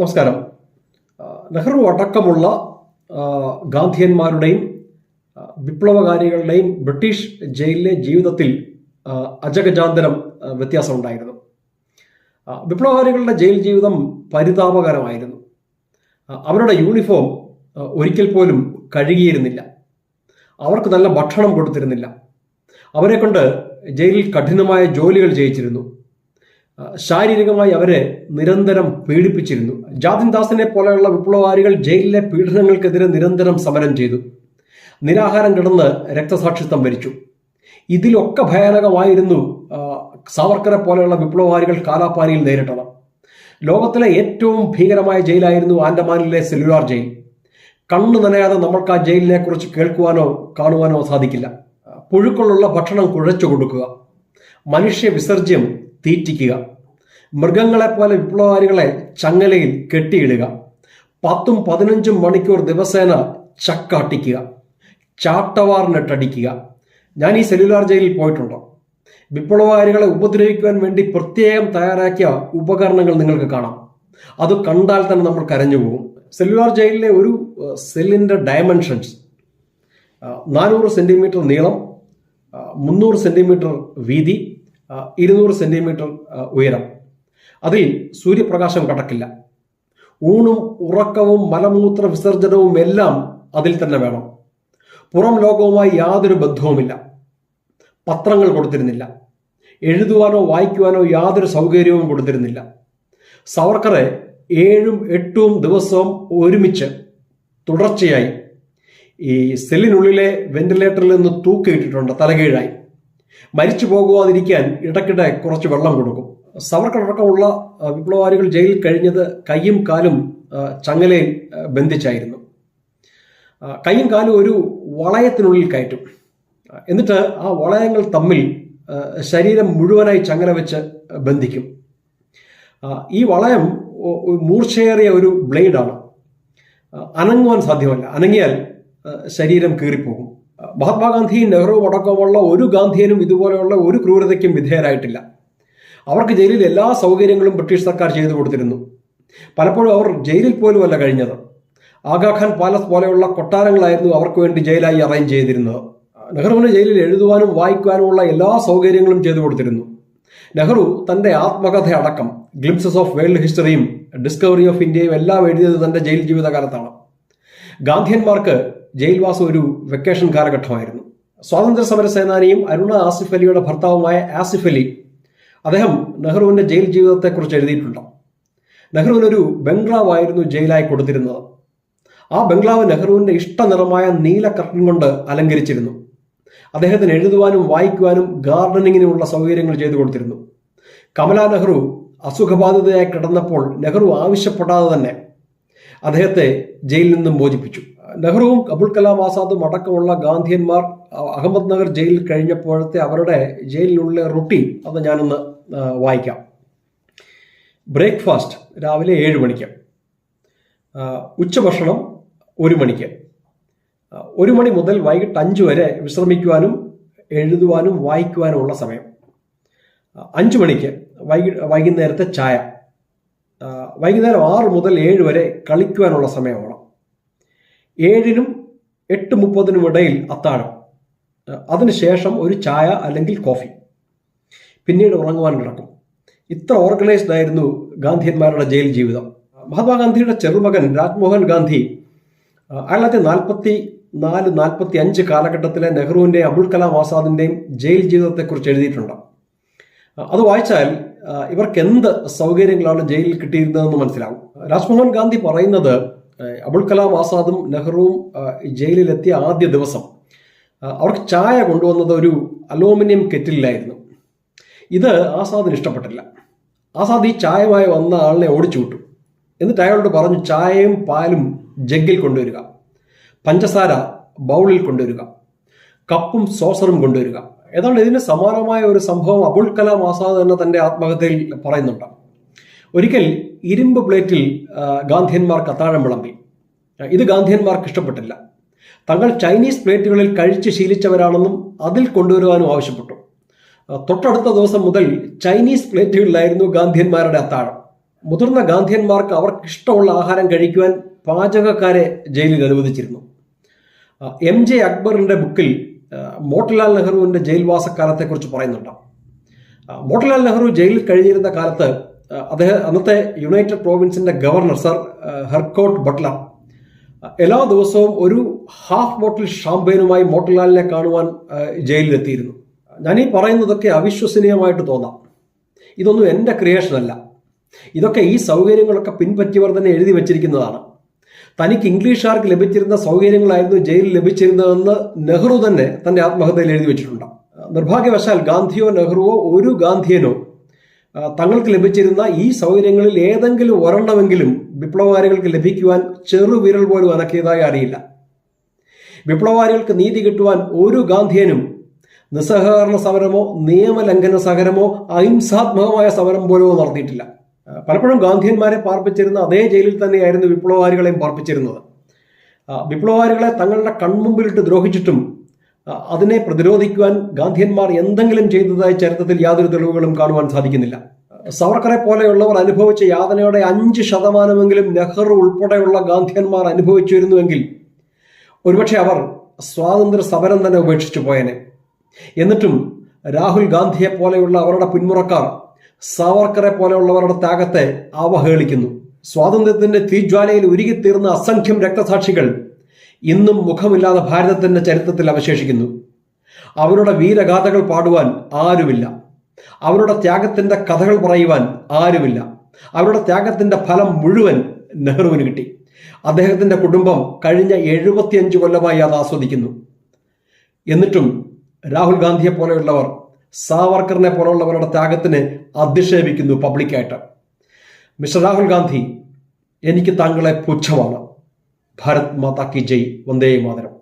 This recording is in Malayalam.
നമസ്കാരം. നെഹ്റു അടക്കമുള്ള ഗാന്ധിയന്മാരുടെയും വിപ്ലവകാരികളുടെയും ബ്രിട്ടീഷ് ജയിലിലെ ജീവിതത്തിൽ അജഗജാന്തരം വ്യത്യാസം വ്യത്യാസമുണ്ടായിരുന്നു വിപ്ലവകാരികളുടെ ജയിൽ ജീവിതം പരിതാപകരമായിരുന്നു. അവരുടെ യൂണിഫോം ഒരിക്കൽ പോലും കഴുകിയിരുന്നില്ല. അവർക്ക് നല്ല ഭക്ഷണം കൊടുത്തിരുന്നില്ല. അവരെ കൊണ്ട് ജയിലിൽ കഠിനമായ ജോലികൾ ചെയ്യിച്ചിരുന്നു. ശാരീരികമായി അവരെ നിരന്തരം പീഡിപ്പിച്ചിരുന്നു. ജാതിൻ ദാസിനെ പോലെയുള്ള വിപ്ലവകാരികൾ ജയിലിലെ പീഡനങ്ങൾക്കെതിരെ നിരന്തരം സമരം ചെയ്തു. നിരാഹാരം കിടന്ന് രക്തസാക്ഷിത്വം വരിച്ചു. ഇതിലൊക്കെ ഭയാനകമായിരുന്നു സാവർക്കറെ പോലെയുള്ള വിപ്ലവകാരികൾ കാലാപ്പാനിയിൽ നേരിട്ടത്. ലോകത്തിലെ ഏറ്റവും ഭീകരമായ ജയിലായിരുന്നു ആൻഡമാനിലെ സെല്ലുലാർ ജയിൽ. കണ്ണു നനയാതെ നമ്മൾക്ക് ആ ജയിലിനെ കുറിച്ച് കേൾക്കുവാനോ കാണുവാനോ സാധിക്കില്ല. പുഴുക്കളുള്ള ഭക്ഷണം കുഴച്ചു കൊടുക്കുക. മനുഷ്യ വിസർജ്യം തീറ്റിക്കുക. മൃഗങ്ങളെപ്പോലെ വിപ്ലവകാരികളെ ചങ്ങലയിൽ കെട്ടിയിടുക. പത്തും പതിനഞ്ചും മണിക്കൂർ ദിവസേന ചക്കാട്ടിക്കുക. ചാട്ടവാറിനിട്ടടിക്കുക. ഞാൻ ഈ സെല്ലുലാർ ജയിലിൽ പോയിട്ടുണ്ടോ? വിപ്ലവകാരികളെ ഉപദ്രവിക്കുവാൻ വേണ്ടി പ്രത്യേകം തയ്യാറാക്കിയ ഉപകരണങ്ങൾ നിങ്ങൾക്ക് കാണാം. അത് കണ്ടാൽ തന്നെ നമ്മൾ കരഞ്ഞു പോകും. സെല്ലുലാർ ജയിലിലെ ഒരു സെല്ലിന്റെ ഡയമെൻഷൻസ്. നാനൂറ് സെന്റിമീറ്റർ നീളം മുന്നൂറ് സെന്റിമീറ്റർ വീതി ഇരുന്നൂറ് സെന്റിമീറ്റർ ഉയരം. അതിൽ സൂര്യപ്രകാശം കടക്കില്ല. ഊണും ഉറക്കവും മലമൂത്ര വിസർജനവും എല്ലാം അതിൽ തന്നെ വേണം. പുറം ലോകവുമായി യാതൊരു ബന്ധവുമില്ല. പത്രങ്ങൾ കൊടുത്തിരുന്നില്ല. എഴുതുവാനോ വായിക്കുവാനോ യാതൊരു സൗകര്യവും കൊടുത്തിരുന്നില്ല. സവർക്കറെ ഏഴും എട്ടും ദിവസവും ഒരുമിച്ച് തുടർച്ചയായി ഈ സെല്ലിനുള്ളിലെ വെന്റിലേറ്ററിൽ നിന്ന് തൂക്കിയിട്ടിട്ടുണ്ട് തലകീഴായി. മരിച്ചു പോകുവാതിരിക്കാൻ ഇടയ്ക്കിടെ കുറച്ച് വെള്ളം കൊടുക്കും. സവർക്കടക്കമുള്ള വിപ്ലവകാരികൾ ജയിലിൽ കഴിഞ്ഞത് കൈയും കാലും ചങ്ങലയിൽ ബന്ധിച്ചായിരുന്നു. കൈയും കാലും ഒരു വളയത്തിനുള്ളിൽ കയറ്റും. എന്നിട്ട് ആ വളയങ്ങൾ തമ്മിൽ ശരീരം മുഴുവനായി ചങ്ങല വെച്ച് ബന്ധിക്കും. ഈ വളയം മൂർച്ചയേറിയ ഒരു ബ്ലേഡാണ്. അനങ്ങുവാൻ സാധ്യമല്ല. അനങ്ങിയാൽ ശരീരം കീറിപ്പോകും. ആ, നെഹ്റു അടക്കമുള്ള ഒരു ഗാന്ധിയനും ഇതുപോലെയുള്ള ഒരു ക്രൂരതയ്ക്കും വിധേയരായിട്ടില്ല. അവർക്ക് ജയിലിൽ എല്ലാ സൗകര്യങ്ങളും ബ്രിട്ടീഷ് സർക്കാർ ചെയ്തു കൊടുത്തിരുന്നു. പലപ്പോഴും അവർ ജയിലിൽ പോലും അല്ല കഴിഞ്ഞത് ആഗാഖാൻ പാലസ് പോലെയുള്ള കൊട്ടാരങ്ങളായിരുന്നു അവർക്ക് വേണ്ടി ജയിലായി അറേഞ്ച് ചെയ്തിരുന്നത്. നെഹ്റുവിന് ജയിലിൽ എഴുതുവാനും വായിക്കുവാനുമുള്ള എല്ലാ സൗകര്യങ്ങളും ചെയ്തു കൊടുത്തിരുന്നു. നെഹ്റു തന്റെ ആത്മകഥ അടക്കം ഗ്ലിംസസ് ഓഫ് വേൾഡ് ഹിസ്റ്ററിയും ഡിസ്കവറി ഓഫ് ഇന്ത്യയും എല്ലാം എഴുതിയത് തന്റെ ജയിൽ ജീവിതകാലത്താണ്. ഗാന്ധിയന്മാർക്ക് ജയിൽവാസം ഒരു വെക്കേഷൻ കാലഘട്ടമായിരുന്നു. സ്വാതന്ത്ര്യ സമര സേനാനിയും അരുണ ആസിഫ് അലിയുടെ ഭർത്താവുമായ ആസിഫ് അലി അദ്ദേഹം നെഹ്റുവിന്റെ ജയിൽ ജീവിതത്തെക്കുറിച്ച് എഴുതിയിട്ടുണ്ട്. നെഹ്റുവിനൊരു ബംഗ്ലാവായിരുന്നു ജയിലായി കൊടുത്തിരുന്നത്. ആ ബംഗ്ലാവ് നെഹ്റുവിന്റെ ഇഷ്ടനിറമായ നീല കർട്ടൻ കൊണ്ട് അലങ്കരിച്ചിരുന്നു. അദ്ദേഹത്തിന് എഴുതുവാനും വായിക്കുവാനും ഗാർഡനിങ്ങിനുമുള്ള സൗകര്യങ്ങൾ ചെയ്തു കൊടുത്തിരുന്നു. കമലാ നെഹ്റു അസുഖബാധിതയായി കിടന്നപ്പോൾ നെഹ്റു ആവശ്യപ്പെടാതെ തന്നെ അദ്ദേഹത്തെ ജയിലിൽ നിന്നും മോചിപ്പിച്ചു. നെഹ്റുവും അബുൽ കലാം ആസാദും അടക്കമുള്ള ഗാന്ധിയന്മാർ അഹമ്മദ് നഗർ ജയിലിൽ കഴിഞ്ഞപ്പോഴത്തെ അവരുടെ ജയിലിനുള്ള റുട്ടീൻ അത് ഞാനൊന്ന് വായിക്കാം. ബ്രേക്ക്ഫാസ്റ്റ് രാവിലെ ഏഴ് മണിക്ക്. ഉച്ചഭക്ഷണം ഒരു മണിക്ക്. ഒരു മണി മുതൽ വൈകിട്ട് അഞ്ച് വരെ വിശ്രമിക്കുവാനും എഴുതുവാനും വായിക്കുവാനുമുള്ള സമയം. അഞ്ചു മണിക്ക് വൈകി വൈകുന്നേരത്തെ ചായ. വൈകുന്നേരം ആറ് മുതൽ ഏഴ് വരെ കളിക്കുവാനുള്ള സമയമാണ് ഏഴിനും എട്ട് മുപ്പതിനും ഇടയിൽ അത്താഴം. അതിനുശേഷം ഒരു ചായ അല്ലെങ്കിൽ കോഫി. പിന്നീട് ഉറങ്ങുവാൻ കിടക്കും. ഇത്ര ഓർഗനൈസ്ഡ് ആയിരുന്നു ഗാന്ധിയന്മാരുടെ ജയിൽ ജീവിതം. മഹാത്മാഗാന്ധിയുടെ ചെറുമകൻ രാജ്മോഹൻ ഗാന്ധി ആയിരത്തി നാൽപ്പത്തി നാല് നാൽപ്പത്തി അഞ്ച് കാലഘട്ടത്തിലെ നെഹ്റുവിന്റെയും അബുൽ കലാം ആസാദിന്റെയും ജയിൽ ജീവിതത്തെക്കുറിച്ച് എഴുതിയിട്ടുണ്ട്. അത് വായിച്ചാൽ ഇവർക്ക് എന്ത് സൗകര്യങ്ങളാണ് ജയിലിൽ കിട്ടിയിരുന്നതെന്ന് മനസ്സിലാവും. രാജ്മോഹൻ ഗാന്ധി പറയുന്നത് അബുൽ കലാം ആസാദും നെഹ്റുവും ജയിലിലെത്തിയ ആദ്യ ദിവസം അവർക്ക് ചായ കൊണ്ടുവന്നത് ഒരു അലൂമിനിയം കെറ്റിലായിരുന്നു. ഇത് ആസാദിന് ഇഷ്ടപ്പെട്ടില്ല. ആസാദ് ഈ ചായമായി വന്ന ആളിനെ ഓടിച്ചു വിട്ടു എന്നിട്ട് അയാളോട് പറഞ്ഞു ചായയും പാലും ജഗ്ഗിൽ കൊണ്ടുവരിക പഞ്ചസാര ബൗളിൽ കൊണ്ടുവരിക കപ്പും സോസറും കൊണ്ടുവരിക ഏതാണ്ട് ഇതിന് സമാനമായ ഒരു സംഭവം അബുൽ കലാം ആസാദ് എന്ന തന്റെ ആത്മകഥയിൽ പറയുന്നുണ്ട്. ഒരിക്കൽ ഇരുമ്പ് പ്ലേറ്റിൽ ഗാന്ധിയന്മാർ അത്താഴം വിളമ്പി. ഇത് ഗാന്ധിയന്മാർക്ക് ഇഷ്ടപ്പെട്ടില്ല. തങ്ങൾ ചൈനീസ് പ്ലേറ്റുകളിൽ കഴിച്ച് ശീലിച്ചവരാണെന്നും അതിൽ കൊണ്ടുവരുവാനും ആവശ്യപ്പെട്ടു. തൊട്ടടുത്ത ദിവസം മുതൽ ചൈനീസ് പ്ലേറ്റുകളിലായിരുന്നു ഗാന്ധിയന്മാരുടെ അത്താഴം. മുതിർന്ന ഗാന്ധിയന്മാർക്ക് അവർക്ക് ഇഷ്ടമുള്ള ആഹാരം കഴിക്കുവാൻ പാചകക്കാരെ ജയിലിൽ അനുവദിച്ചിരുന്നു. എം ജെ അക്ബറിന്റെ ബുക്കിൽ മോട്ടിലാൽ നെഹ്റുവിന്റെ ജയിൽവാസക്കാലത്തെക്കുറിച്ച് പറയുന്നുണ്ട്. മോട്ടിലാൽ നെഹ്റു ജയിലിൽ കഴിഞ്ഞിരുന്ന കാലത്ത് അദ്ദേഹം അന്നത്തെ യുണൈറ്റഡ് പ്രോവിൻസിന്റെ ഗവർണർ സർ ഹെർക്കോട്ട് ബട്ട്ലർ എല്ലാ ദിവസവും ഒരു ഹാഫ് ബോട്ടിൽ ഷാംപെയിനുമായി മോട്ടിലാലിനെ കാണുവാൻ ജയിലിലെത്തിയിരുന്നു. ഞാൻ ഈ പറയുന്നതൊക്കെ അവിശ്വസനീയമായിട്ട് തോന്നാം. ഇതൊന്നും എന്റെ ക്രിയേഷൻ അല്ല ഇതൊക്കെ ഈ സൗകര്യങ്ങളൊക്കെ പിൻപറ്റിയവർ തന്നെ എഴുതി വച്ചിരിക്കുന്നതാണ്. തനിക്ക് ഇംഗ്ലീഷുകാർക്ക് ലഭിച്ചിരുന്ന സൗകര്യങ്ങളായിരുന്നു ജയിലിൽ ലഭിച്ചിരുന്നതെന്ന് നെഹ്റു തന്നെ തന്റെ ആത്മഹത്യയിൽ എഴുതി വെച്ചിട്ടുണ്ട്. നിർഭാഗ്യവശാൽ ഗാന്ധിയോ നെഹ്റുവോ ഒരു ഗാന്ധിയനോ തങ്ങൾക്ക് ലഭിച്ചിരുന്ന ഈ സൗകര്യങ്ങളിൽ ഏതെങ്കിലും ഒരെണ്ണമെങ്കിലും വിപ്ലവകാരികൾക്ക് ലഭിക്കുവാൻ ചെറുവിരൽ പോലും അനക്കിയതായി അറിയില്ല. വിപ്ലവകാരികൾക്ക് നീതി കിട്ടുവാൻ ഒരു ഗാന്ധിയനും നിസ്സഹകരണ സമരമോ നിയമലംഘന സമരമോ അഹിംസാത്മകമായ സമരം പോലും നടത്തിയിട്ടില്ല. പലപ്പോഴും ഗാന്ധിയന്മാരെ പാർപ്പിച്ചിരുന്ന അതേ ജയിലിൽ തന്നെയായിരുന്നു വിപ്ലവകാരികളെയും പാർപ്പിച്ചിരുന്നത്. വിപ്ലവകാരികളെ തങ്ങളുടെ കൺമുമ്പിലിട്ട് ദ്രോഹിച്ചിട്ടും അതിനെ പ്രതിരോധിക്കുവാൻ ഗാന്ധിയന്മാർ എന്തെങ്കിലും ചെയ്തതായി ചരിത്രത്തിൽ യാതൊരു തെളിവുകളും കാണുവാൻ സാധിക്കുന്നില്ല. സവർക്കറെ പോലെയുള്ളവർ അനുഭവിച്ച യാതനയുടെ അഞ്ച് ശതമാനമെങ്കിലും നെഹ്റു ഉൾപ്പെടെയുള്ള ഗാന്ധിയന്മാർ അനുഭവിച്ചിരുന്നുവെങ്കിൽ ഒരുപക്ഷെ അവർ സ്വാതന്ത്ര്യ സമരം തന്നെ ഉപേക്ഷിച്ചു പോയനെ. എന്നിട്ടും രാഹുൽ ഗാന്ധിയെ പോലെയുള്ള അവരുടെ പിന്മുറക്കാർ സാവർക്കറെ പോലെയുള്ളവരുടെ ത്യാഗത്തെ അവഹേളിക്കുന്നു. സ്വാതന്ത്ര്യത്തിന്റെ തീജ്വാലയിൽ ഉരുകിത്തീർന്ന അസംഖ്യം രക്തസാക്ഷികൾ ഇന്നും മുഖമില്ലാതെ ഭാരതത്തിന്റെ ചരിത്രത്തിൽ അവശേഷിക്കുന്നു. അവരുടെ വീരഗാഥകൾ പാടുവാൻ ആരുമില്ല. അവരുടെ ത്യാഗത്തിന്റെ കഥകൾ പറയുവാൻ ആരുമില്ല. അവരുടെ ത്യാഗത്തിന്റെ ഫലം മുഴുവൻ നെഹ്റുവിന് കിട്ടി. അദ്ദേഹത്തിന്റെ കുടുംബം കഴിഞ്ഞ എഴുപത്തിയഞ്ച് കൊല്ലമായി അത് ആസ്വദിക്കുന്നു. എന്നിട്ടും രാഹുൽ ഗാന്ധിയെ പോലെയുള്ളവർ സാവർക്കറിനെ പോലുള്ളവരുടെ ത്യാഗത്തിന് അധിക്ഷേപിക്കുന്നു പബ്ലിക്കായിട്ട്. മിസ്റ്റർ രാഹുൽ ഗാന്ധി എനിക്ക് താങ്കളെ പുച്ഛമാണ്. ഭാരത് മാതാ കി ജയ്. വന്ദേ മാതരം.